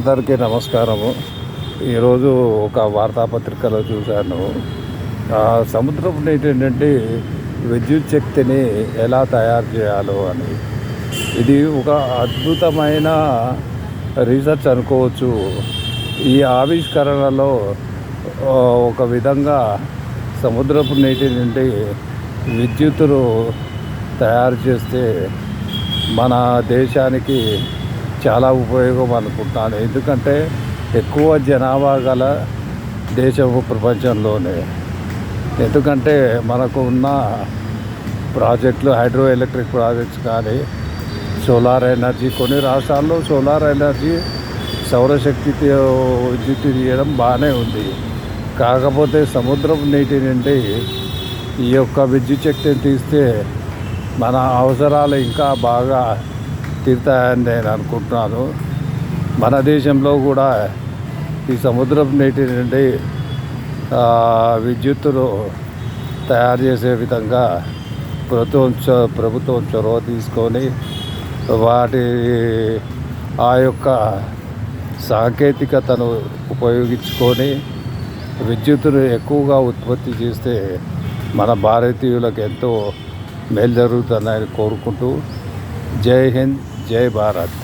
అందరికీ నమస్కారము. ఈరోజు ఒక వార్తాపత్రికలో చూశాను. ఆ సముద్రపు నీటి నుండి విద్యుత్ శక్తిని ఎలా తయారు చేయాలో అని. ఇది ఒక అద్భుతమైన రీసెర్చ్ అనుకోవచ్చు. ఈ ఆవిష్కరణలో ఒక విధంగా సముద్రపు నీటి నుండి విద్యుత్తును తయారు చేస్తే మన దేశానికి చాలా ఉపయోగం అనుకుంటాను. ఎందుకంటే ఎక్కువ జనాభా గల దేశము ప్రపంచంలోనే. ఎందుకంటే మనకు ఉన్న ప్రాజెక్టులు హైడ్రో ఎలక్ట్రిక్ ప్రాజెక్ట్స్ కానీ సోలార్ ఎనర్జీ కొన్ని రాష్ట్రాల్లో సోలార్ ఎనర్జీ సౌరశక్తి విద్యుత్ తీయడం బాగానే ఉంది. కాకపోతే సముద్రపు నీటి నుండి ఈ యొక్క విద్యుత్ శక్తిని తీస్తే మన అవసరాలు ఇంకా బాగా తీరుతాయని నేను అనుకుంటున్నాను మన దేశంలో కూడా ఈ సముద్రం నీటి నుండి విద్యుత్తును తయారు చేసే విధంగా ప్రభుత్వం చొ- ప్రభుత్వం చొరవ తీసుకొని వాటి ఆ యొక్క సాంకేతికతను ఉపయోగించుకొని విద్యుత్తును ఎక్కువగా ఉత్పత్తి చేస్తే మన భారతీయులకు ఎంతో మేలు జరుగుతుందని కోరుకుంటూ జై హింద్. జై భారత్